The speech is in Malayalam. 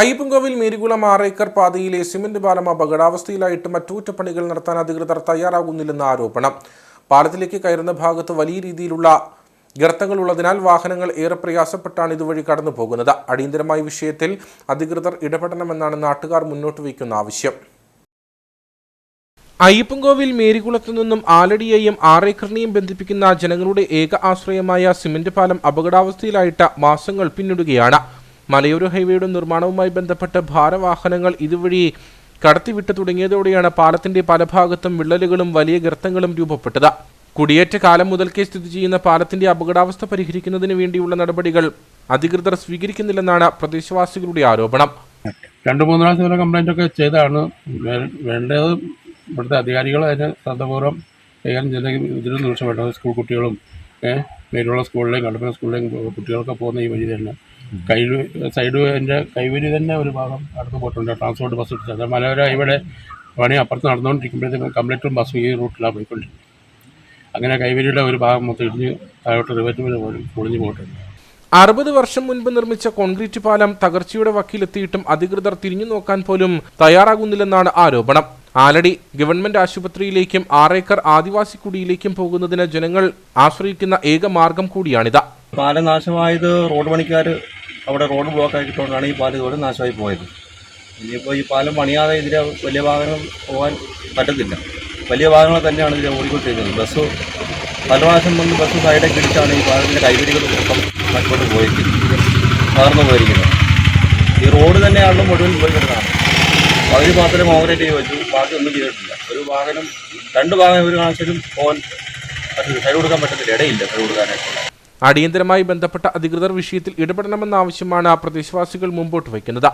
അയ്യപ്പൻകോവിൽ മേരികുളം ആറേക്കർ പാതയിലെ സിമന്റ് പാലം അപകടാവസ്ഥയിലായിട്ട് മറ്റൂറ്റപ്പണികൾ നടത്താൻ അധികൃതർ തയ്യാറാകുന്നില്ലെന്ന ആരോപണം. പാലത്തിലേക്ക് കയറുന്ന ഭാഗത്ത് വലിയ രീതിയിലുള്ള ഗർത്തങ്ങൾ ഉള്ളതിനാൽ വാഹനങ്ങൾ ഏറെ പ്രയാസപ്പെട്ടാണ് ഇതുവഴി കടന്നു പോകുന്നത്. അടിയന്തരമായ വിഷയത്തിൽ അധികൃതർ ഇടപെടണമെന്നാണ് നാട്ടുകാർ മുന്നോട്ട് വയ്ക്കുന്ന ആവശ്യം. അയ്യപ്പൻകോവിൽ മേരികുളത്തു നിന്നും ആലടിയെയും ആറേക്കറിനെയും ബന്ധിപ്പിക്കുന്ന ജനങ്ങളുടെ ഏക ആശ്രയമായ സിമന്റ് പാലം അപകടാവസ്ഥയിലായിട്ട് മാസങ്ങൾ പിന്നിടുകയാണ്. മലയോര ഹൈവേയുടെ നിർമ്മാണവുമായി ബന്ധപ്പെട്ട ഭാരവാഹനങ്ങൾ ഇതുവഴി കടത്തിവിട്ട് തുടങ്ങിയതോടെയാണ് പാലത്തിന്റെ പല ഭാഗത്തും വിള്ളലുകളും വലിയ ഗർത്തങ്ങളും രൂപപ്പെട്ടത്. കുടിയേറ്റ കാലം മുതൽക്കേ സ്ഥിതി ചെയ്യുന്ന പാലത്തിന്റെ അപകടാവസ്ഥ പരിഹരിക്കുന്നതിന് വേണ്ടിയുള്ള നടപടികൾ അധികൃതർ സ്വീകരിക്കുന്നില്ലെന്നാണ് പ്രദേശവാസികളുടെ ആരോപണം. രണ്ട് മൂന്ന് പ്രാവശ്യം വരെ കംപ്ലൈന്റ് ഒക്കെ ചെയ്താണ് വേണ്ടത് ഇവിടുത്തെ അധികാരികൾ അതിന് ശ്രദ്ധപൂർവം കൈകാര്യം ചെയ്തെങ്കിൽ ഇതിന് വേണ്ടത് സ്കൂൾ കുട്ടികളും മേലുള്ള സ്കൂളിലെയും കണ്ടപ്പന സ്കൂളിലെയും കുട്ടികളൊക്കെ പോകുന്ന ഈ വഴി തന്നെ. കൈ സൈഡ് എന്റെ കൈവരി തന്നെ ഒരു ഭാഗം അടുത്ത് പോയിട്ടുണ്ട്. ട്രാൻസ്പോർട്ട് ബസ് ഇട്ടത് മലയോര ഇവിടെ പണി അപ്പുറത്ത് നടന്നുകൊണ്ടിരിക്കുമ്പോഴത്തേക്കും കംപ്ലീറ്റും ബസ് ഈ റൂട്ടിലാണ് പോയിക്കൊണ്ടിരിക്കുന്നത്. അങ്ങനെ കൈവരിയുടെ ഒരു ഭാഗം മൊത്തം ഇടിഞ്ഞ് താഴോട്ട് റിവേറ്റിമിൽ പോലും പൊളിഞ്ഞു പോയിട്ടുണ്ട്. അറുപത് വർഷം മുൻപ് നിർമ്മിച്ച കോൺക്രീറ്റ് പാലം തകർച്ചയുടെ വക്കിലെത്തിയിട്ടും അധികൃതർ തിരിഞ്ഞു നോക്കാൻ പോലും തയ്യാറാകുന്നില്ലെന്നാണ് ആരോപണം. ആലടി ഗവൺമെന്റ് ആശുപത്രിയിലേക്കും ആറേക്കർ ആദിവാസി കുടിയിലേക്കും പോകുന്നതിന് ജനങ്ങൾ ആശ്രയിക്കുന്ന ഏക മാർഗം കൂടിയാണിത്. പാലം നാശമായത് റോഡ് പണിക്കാർ അവിടെ റോഡ് ബ്ലോക്ക് ആക്കിയിട്ടുകൊണ്ടാണ് ഈ പാലം ഇതുപോലെ നാശമായി പോയത്. ഇനിയിപ്പോൾ ഈ പാലം പണിയാതെ ഇതിലെ വലിയ വാഹനം പോകാൻ പറ്റത്തില്ല. വലിയ വാഹനങ്ങൾ തന്നെയാണ് ഇതിലെ ഓടിക്കൊണ്ടിരിക്കുന്നത്. ബസ് പല പ്രാവശ്യം വന്ന് ബസ് സൈഡൊക്കെ ഇടിച്ചാണ് ഈ പാലത്തിന്റെ കൈവരികൾ മൊത്തം മറ്റോട്ട് പോയിരിക്കുന്നത് തകർന്നു പോയിരിക്കുന്നത്. ഈ റോഡ് തന്നെയാണല്ലോ മുഴുവൻ പോയി കിടക്കുന്നത് പകുതി മാത്രമേ കോൺക്രീറ്റ് ചെയ്ത് വെച്ചു. ബാക്കി ഒന്നും ചെയ്തിട്ടില്ല. ഒരു വാഹനം രണ്ട് വാഹനം ഒരു കാണിച്ചാലും പോകാൻ പറ്റില്ല സൈഡ് കൊടുക്കാൻ പറ്റത്തില്ല. ഇടയില്ല സൈഡ് കൊടുക്കാനായിട്ടുള്ള. അടിയന്തരമായി ബന്ധപ്പെട്ട അധികൃതർ വിഷയത്തിൽ ഇടപെടണമെന്ന ആവശ്യമാണ് പ്രദേശവാസികൾ മുമ്പോട്ട് വയ്ക്കുന്നത്.